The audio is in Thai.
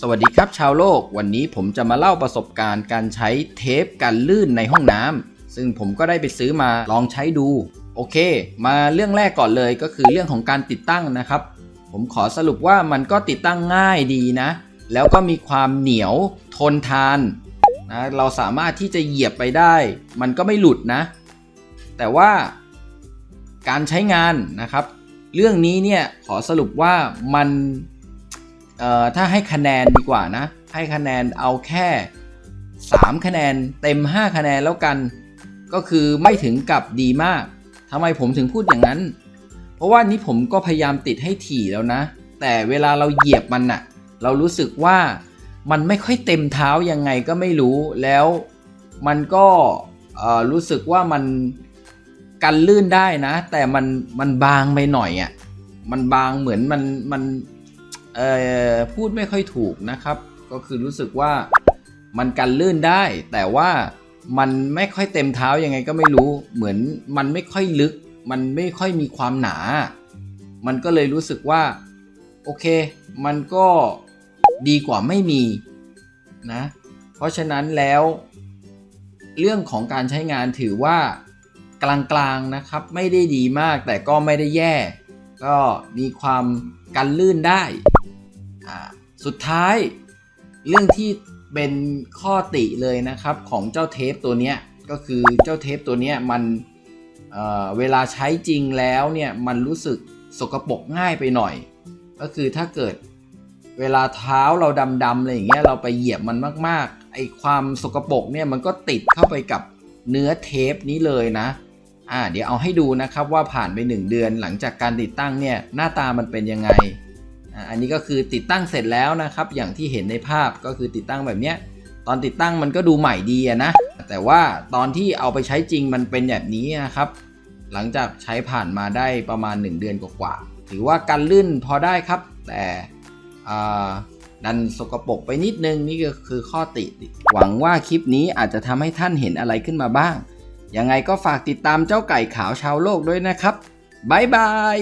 สวัสดีครับชาวโลก วันนี้ผมจะมาเล่าประสบการณ์การใช้เทปกันลื่นในห้องน้ำซึ่งผมก็ได้ไปซื้อมาลองใช้ดู โอเค มาเรื่องแรกก่อนเลยก็คือเรื่องของการติดตั้งนะครับ ผมขอสรุปว่ามันก็ติดตั้งง่ายดีนะ แล้วก็มีความเหนียวทนทานนะเราสามารถที่จะเหยียบไปได้ มันก็ไม่หลุดนะ แต่ว่าการใช้งานนะครับ เรื่องนี้เนี่ยขอสรุปว่ามัน เอ่อถ้าให้คะแนนดีกว่านะ ให้คะแนนเอาแค่ 3 คะแนนเต็ม 5 คะแนนแล้วกัน ก็คือไม่ถึงกับดีมากทำไมผมถึงพูดอย่างนั้น เพราะว่านี้ผมก็พยายามติดให้ถี่แล้วนะ แต่เวลาเราเหยียบมันน่ะ เรารู้สึกว่ามันไม่ค่อยเต็มเท้ายังไงก็ไม่รู้แล้วมันก็เอ่อรู้สึกว่ามันกันลื่นได้นะ แต่มันมันบางไปหน่อยอะ่ะมันบางเหมือนมันมัน เอ่อพูดไม่ค่อยถูกนะครับ ก็คือรู้สึกว่ามันกันลื่นได้ แต่ว่ามันไม่ค่อยเต็มเท้ายังไงก็ไม่รู้เหมือนมันไม่ค่อยลึก มันไม่ค่อยมีความหนา มันก็เลยรู้สึกว่า โอเค มันก็ดีกว่าไม่มีนะ เพราะฉะนั้นแล้ว เรื่องของการใช้งานถือว่ากลางๆนะครับ ไม่ได้ดีมากแต่ก็ไม่ได้แย่ ก็มีความกันลื่นได้ สุดท้ายเรื่องที่เป็นข้อติเลยนะครับของเจ้าเทปตัวเนี้ยก็คือเจ้าเทปตัวเนี้ยมันเเวลาใช้จริงแล้วเนี่ยมันรู้สึกสกปรกง่ายไปหน่อย ก็คือถ้าเกิดเวลาเท้าเราดำๆอะไรอย่างเงี้ยเราไปเหยียบมันมากๆไอความสกปรกเนี่ยมันก็ติดเข้าไปกับเนื้อเทปนี้เลยนะอ่าเดี๋ยวเอาให้ดูนะครับว่าผ่านไป 1 เดือนหลังจากการติดตั้งเนี่ยหน้าตามันเป็นยังไง อันนี้ก็คือติดตั้งเสร็จแล้วนะครับ อย่างที่เห็นในภาพก็คือติดตั้งแบบเนี้ยตอนติดตั้งมันก็ดูใหม่ดีนะ แต่ว่าตอนที่เอาไปใช้จริงมันเป็นแบบนี้นะครับ หลังจากใช้ผ่านมาได้ประมาณ 1 เดือนกว่าๆถือว่ากันลื่นพอได้ครับ แต่ดันสกปรกไปนิดนึงนี่ก็คือข้อติหวังว่าคลิปนี้อาจจะทำให้ท่านเห็นอะไรขึ้นมาบ้าง ยังไงก็ฝากติดตามเจ้าไก่ขาวชาวโลกด้วยนะครับ บ๊ายบาย